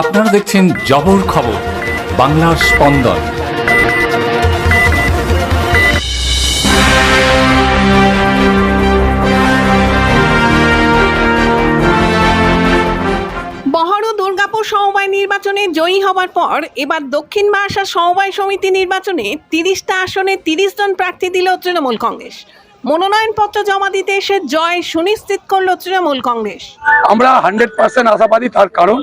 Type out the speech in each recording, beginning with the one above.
আপনারা দেখছেন জবর খবর বাংলার স্পন্দন। বহর দুর্গাপুর সমবায় নির্বাচনে জয়ী হবার পর এবার দক্ষিণ বারাসাত সমবায় সমিতি নির্বাচনে তিরিশটা আসনে তিরিশ জন প্রার্থী দিল তৃণমূল কংগ্রেস। মনোনয়নপত্র জমা দিতে এসে জয় সুনিশ্চিত করল তৃণমূল কংগ্রেস। আমরা হান্ড্রেড পার্সেন্ট আশাবাদী তার কারণ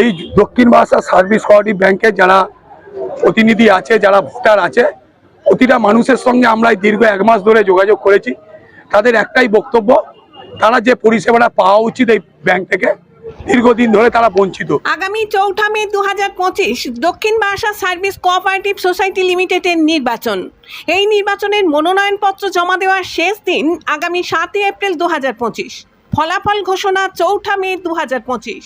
এই দক্ষিণ ভাষা সার্ভিস কোঅপারেটিভ ব্যাংকে যারা প্রতিনিধি আছে, যারা ভোটার আছে, প্রতিটা মানুষের সঙ্গে আমরা দীর্ঘ এক মাস ধরে যোগাযোগ করেছি। তাদের একটাই বক্তব্য, তারা যে পরিষেবাটা পাওয়া উচিত এই ব্যাংক থেকে, দীর্ঘদিন ধরে তারা বঞ্চিত। আগামী চৌঠা মে দু হাজার পঁচিশ দক্ষিণ বারাসাত সার্ভিস কোঅপারেটিভ সোসাইটি লিমিটেডের নির্বাচন। এই নির্বাচনের মনোনয়নপত্র জমা দেওয়ার শেষ দিন আগামী সাতই এপ্রিল দু হাজার পঁচিশ। ফলাফল ঘোষণা চৌঠা মে দু হাজার পঁচিশ।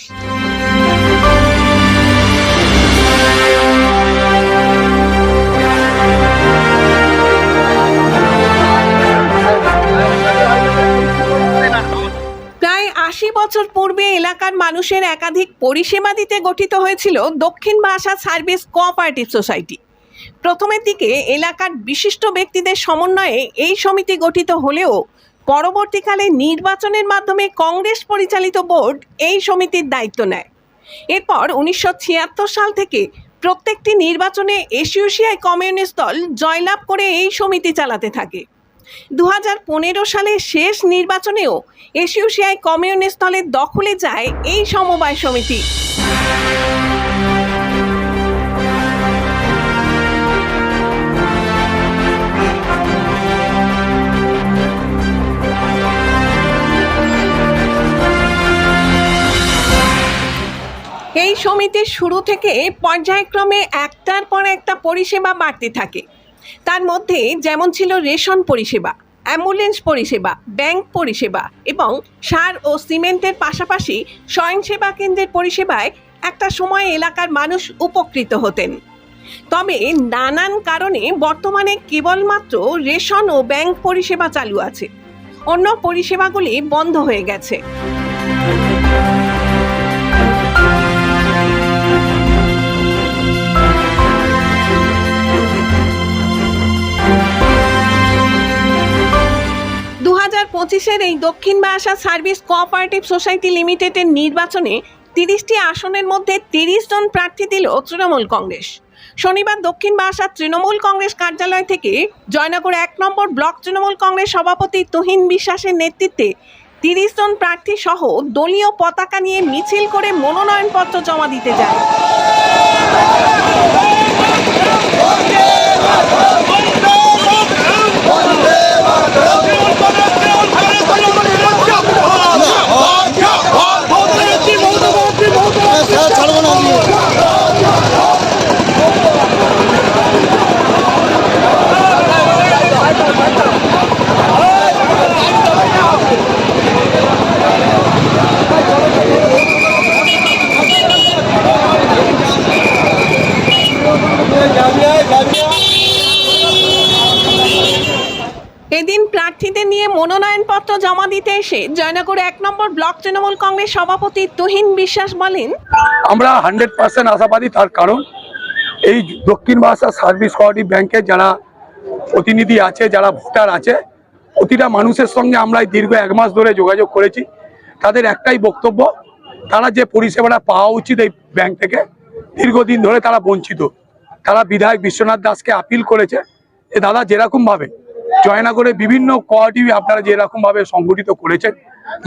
আশি বছর পূর্বে এলাকার মানুষের একাধিক পরিষেবা দিতে গঠিত হয়েছিল দক্ষিণ ভাষা সার্ভিস কোঅপারেটিভ সোসাইটি। প্রথমের দিকে এলাকার বিশিষ্ট ব্যক্তিদের সমন্বয়ে এই সমিতি গঠিত হলেও পরবর্তীকালে নির্বাচনের মাধ্যমে কংগ্রেস পরিচালিত বোর্ড এই সমিতির দায়িত্ব নেয়। এরপর উনিশশো ছিয়াত্তর সাল থেকে প্রত্যেকটি নির্বাচনে এশিয়শিয়ায় কমিউনিস্ট দল জয়লাভ করে এই সমিতি চালাতে থাকে। দু সালের শেষ নির্বাচনেও এশিয়শিয়ায় কমিউনিস্ট দলের দখলে যায় এই সমবায় সমিতি। এই সমিতির শুরু থেকে পর্যায়ক্রমে একটার পর একটা পরিষেবা বাড়তে থাকে। তার মধ্যে যেমন ছিল রেশন পরিষেবা, অ্যাম্বুলেন্স পরিষেবা, ব্যাংক পরিষেবা এবং সার ও সিমেন্টের পাশাপাশি স্বয়ংসেবা কেন্দ্রের পরিষেবায় একটা সময় এলাকার মানুষ উপকৃত হতেন। তবে নানান কারণে বর্তমানে কেবলমাত্র রেশন ও ব্যাংক পরিষেবা চালু আছে। অন্য পরিষেবাগুলি বন্ধ হয়ে গেছে। হাজার পঁচিশের এই দক্ষিণ বারাসাত সার্ভিস কোঅপারেটিভ সোসাইটি লিমিটেডের নির্বাচনে তিরিশটি আসনের মধ্যে তিরিশ জন প্রার্থী দিল তৃণমূল কংগ্রেস। শনিবার দক্ষিণ বারাসাত তৃণমূল কংগ্রেস কার্যালয় থেকে জয়নগর এক নম্বর ব্লক তৃণমূল কংগ্রেস সভাপতি তুহিন বিশ্বাসের নেতৃত্বে তিরিশ জন প্রার্থী সহ দলীয় পতাকা নিয়ে মিছিল করে মনোনয়নপত্র জমা দিতে যায়। এদিন প্রার্থীদের নিয়ে মনোনয়নপত্র জমা দিতে এসে জয়নগর এক নম্বর ব্লক তৃণমূল কংগ্রেস সভাপতি তুহিন বিশ্বাস বলেন, আমরা হান্ড্রেড পার্সেন্ট আশাবাদী, তার কারণ এই দক্ষিণ ভাষা সার্ভিস কোঅপারেটিভ ব্যাংকের যারা প্রতিনিধি আছে, যারা ভোটার আছে, প্রতিটা মানুষের সঙ্গে আমরা দীর্ঘ এক মাস ধরে যোগাযোগ করেছি। তাদের একটাই বক্তব্য, তারা যে পরিষেবাটা পাওয়া উচিত এই ব্যাংক থেকে, দীর্ঘদিন ধরে তারা বঞ্চিত। তারা বিধায়ক বিশ্বনাথ দাসকে আপিল করেছে যে, দাদা যেরকমভাবে জয়নগরে বিভিন্ন কোঅপারেটিভ আপনারা যেরকমভাবে সংগঠিত করেছেন,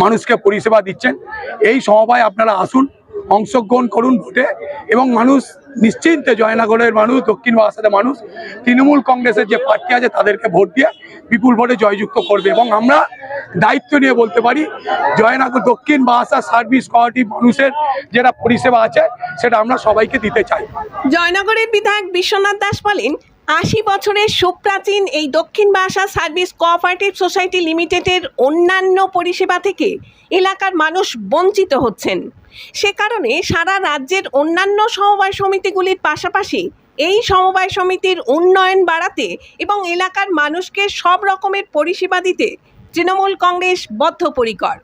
মানুষকে পরিষেবা দিচ্ছেন, এই সমবায় আপনারা আসুন, অংশগ্রহণ করুন ভোটে এবং মানুষ নিশ্চিন্তে জয়নগরের মানুষ, দক্ষিণ বারাসাতের মানুষ, তৃণমূল কংগ্রেসের যে প্রার্থী আছে তাদেরকে ভোট দিয়ে বিপুল ভোটে জয়যুক্ত করবে এবং আমরা দায়িত্ব নিয়ে বলতে পারি, জয়নগর দক্ষিণ বারাসা সার্ভিস কোঅপারেটিভ মানুষের যেটা পরিষেবা আছে, সেটা আমরা সবাইকে দিতে চাই। জয়নগরের বিধায়ক বিশ্বনাথ দাস বলেন আশি বছরের সুপ্রাচীন এই দক্ষিণ বাসা সার্ভিস কোঅপারেটিভ সোসাইটি লিমিটেডের অন্যান্য পরিষেবা থেকে এলাকার মানুষ বঞ্চিত হচ্ছেন। সে কারণে সারা রাজ্যের অন্যান্য সমবায় সমিতিগুলির পাশাপাশি এই সমবায় সমিতির উন্নয়ন বাড়াতে এবং এলাকার মানুষকে সব রকমের পরিষেবা দিতে তৃণমূল কংগ্রেস বদ্ধপরিকর।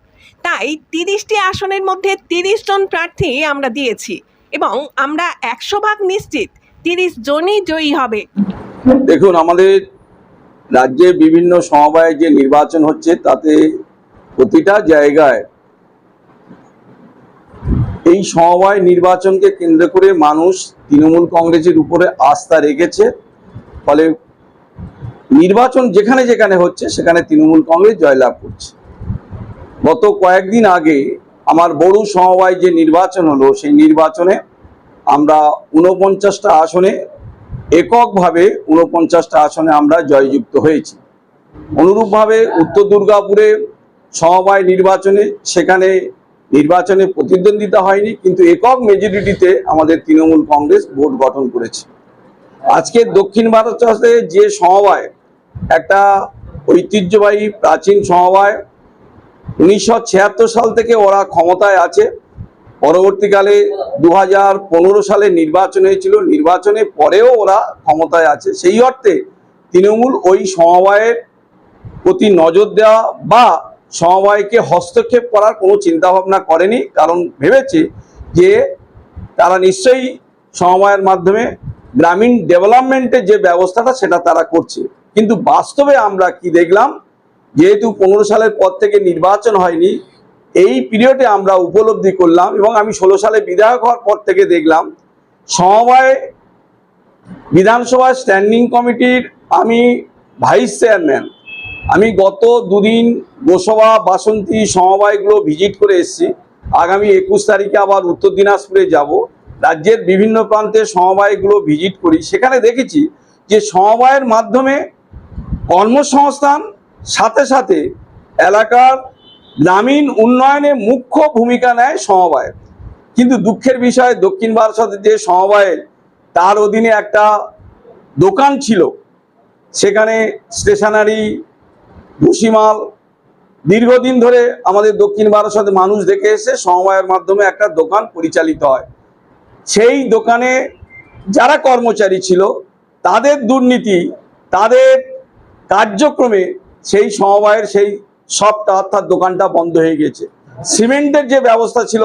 তাই তিরিশটি আসনের মধ্যে তিরিশ জন প্রার্থী আমরা দিয়েছি এবং আমরা একশো ভাগ নিশ্চিত তিরিশ জনই জয়ী হবে। দেখুন, আমাদের রাজ্যে বিভিন্ন সমবায়ে যে নির্বাচন হচ্ছে, তাতে প্রতিটা জায়গায় এই সমবায় নির্বাচনকে কেন্দ্র করে মানুষ তৃণমূল কংগ্রেসের উপরে আস্থা রেখেছে। ফলে নির্বাচন যেখানে যেখানে হচ্ছে, সেখানে তৃণমূল কংগ্রেস জয়লাভ করছে। গত কয়েকদিন আগে আমার বড় সমবায় যে নির্বাচন হলো, সেই নির্বাচনে আমরা ঊনপঞ্চাশটা আসনে এককভাবে ঊনপঞ্চাশটা আসনে আমরা জয়যুক্ত হয়েছি। অনুরূপভাবে উত্তর দুর্গাপুরে সমবায় নির্বাচনে সেখানে নির্বাচনে প্রতিদ্বন্দ্বিতা হয়নি, কিন্তু একক মেজরিটিতে আমাদের তৃণমূল কংগ্রেস ভোট গঠন করেছে। আজকে দক্ষিণ ভারতে যে সমবায়, একটা ঐতিহ্যবাহী প্রাচীন সমবায়, উনিশশো ছিয়াত্তর সাল থেকে ওরা ক্ষমতায় আছে। পরবর্তীকালে দু হাজার পনেরো সালে নির্বাচন হয়েছিল। নির্বাচনের পরেও ওরা ক্ষমতায় আছে। সেই অর্থে তৃণমূল ওই সমবায়ের প্রতি নজর দেওয়া বা সমবায়কে হস্তক্ষেপ করার কোনো চিন্তাভাবনা করেনি। কারণ ভেবেছে যে তারা নিশ্চয়ই সমবায়ের মাধ্যমে গ্রামীণ ডেভেলপমেন্টের যে ব্যবস্থাটা সেটা তারা করছে। কিন্তু বাস্তবে আমরা কি দেখলাম? যেহেতু পনেরো সালের পর থেকে নির্বাচন হয়নি এই পিরিয়ডে আমরা উপলব্ধি করলাম এবং আমি ষোলো সালে বিধায়ক হওয়ার পর থেকে দেখলাম। সমবায় বিধানসভা স্ট্যান্ডিং কমিটির আমি ভাইস চেয়ারম্যান আমি গত দুদিন গোসবা বাসন্তী সমবায়গুলো ভিজিট করে এসেছি। আগামী একুশ তারিখে আবার উত্তর দিনাজপুরে যাব। রাজ্যের বিভিন্ন প্রান্তে সমবায়গুলো ভিজিট করি। সেখানে দেখেছি যে সমবায়ের মাধ্যমে কর্মসংস্থান, সাথে সাথে এলাকার গ্রামীণ উন্নয়নে মুখ্য ভূমিকা নেয় সমবায়। কিন্তু দুঃখের বিষয়, দক্ষিণ ভারতের যে সমবায়, তার অধীনে একটা দোকান ছিল। সেখানে স্টেশনারি, ভুসিমাল, দীর্ঘদিন ধরে আমাদের দক্ষিণ ভারতের মানুষ দেখে এসে সমবায়ের মাধ্যমে একটা দোকান পরিচালিত হয়। সেই দোকানে যারা কর্মচারী ছিল, তাদের দুর্নীতি, তাদের কার্যক্রমে সেই সমবায়ের সেই শপটা অর্থাৎ দোকানটা বন্ধ হয়ে গেছে সিমেন্টের যে ব্যবস্থা ছিল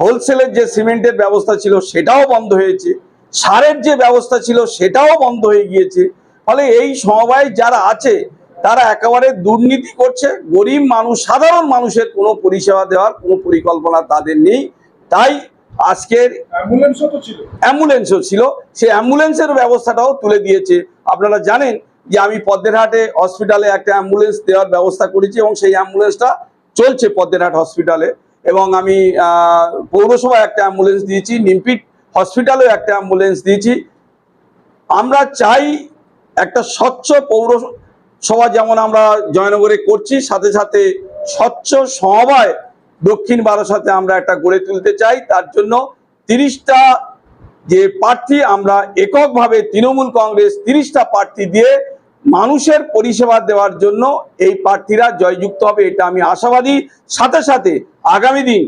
হোলসেলের যে সিমেন্টের ব্যবস্থা ছিল সেটাও বন্ধ হয়েছে। সারের যে ব্যবস্থা ছিল সেটাও বন্ধ হয়ে গিয়েছে। ফলে এই সমবায় যারা আছে তারা একেবারে দুর্নীতি করছে। গরিব মানুষ সাধারণ মানুষের কোনো পরিষেবা দেওয়ার কোনো পরিকল্পনা তাদের নেই। তাই আজকের অ্যাম্বুলেন্সও তো ছিল। অ্যাম্বুলেন্সও ছিল। সেই অ্যাম্বুলেন্সের ব্যবস্থাটাও তুলে দিয়েছে। আপনারা জানেন যে আমি পদ্মেরহাটে হসপিটালে একটা অ্যাম্বুলেন্স দেওয়ার ব্যবস্থা করেছি এবং সেই অ্যাম্বুলেন্সটা চলছে পদ্মেরহাট হসপিটালে এবং আমি পৌরসভায় একটা অ্যাম্বুলেন্স দিয়েছি, নিমপিট হসপিটালেও একটা অ্যাম্বুলেন্স দিয়েছি। আমরা চাই একটা স্বচ্ছ পৌরসভা যেমন আমরা জয়নগরে করছি, সাথে সাথে স্বচ্ছ সমবায় দক্ষিণ বারাসাতে আমরা একটা গড়ে তুলতে চাই। তার জন্য তিরিশটা যে প্রার্থী আমরা এককভাবে তৃণমূল কংগ্রেস তিরিশটা প্রার্থী দিয়ে মানুষের পরিষেবা দেওয়ার জন্য এই প্রার্থীরা জয়যুক্ত হবে, এটা আমি আশাবাদী। সাথে সাথে আগামী দিন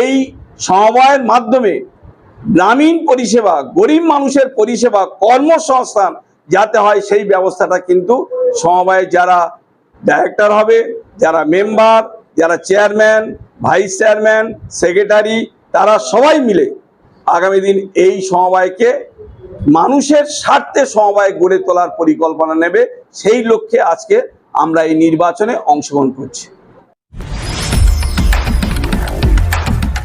এই সমবায়ের মাধ্যমে গ্রামীণ পরিষেবা, গরিব মানুষের পরিষেবা, কর্মসংস্থান যাতে হয়, সেই ব্যবস্থাটা কিন্তু সমবায়ে যারা ডাইরেক্টর হবে, যারা মেম্বার যারা চেয়ারম্যান ভাইস চেয়ারম্যান সেক্রেটারি তারা সবাই মিলে আগামী দিন এই সমবায়কে মানুষের স্বার্থে সমবায় গড়ে তোলার পরিকল্পনা নেবে, সেই লক্ষ্যে আজকে আমরা এই নির্বাচনে অংশগ্রহণ করছি।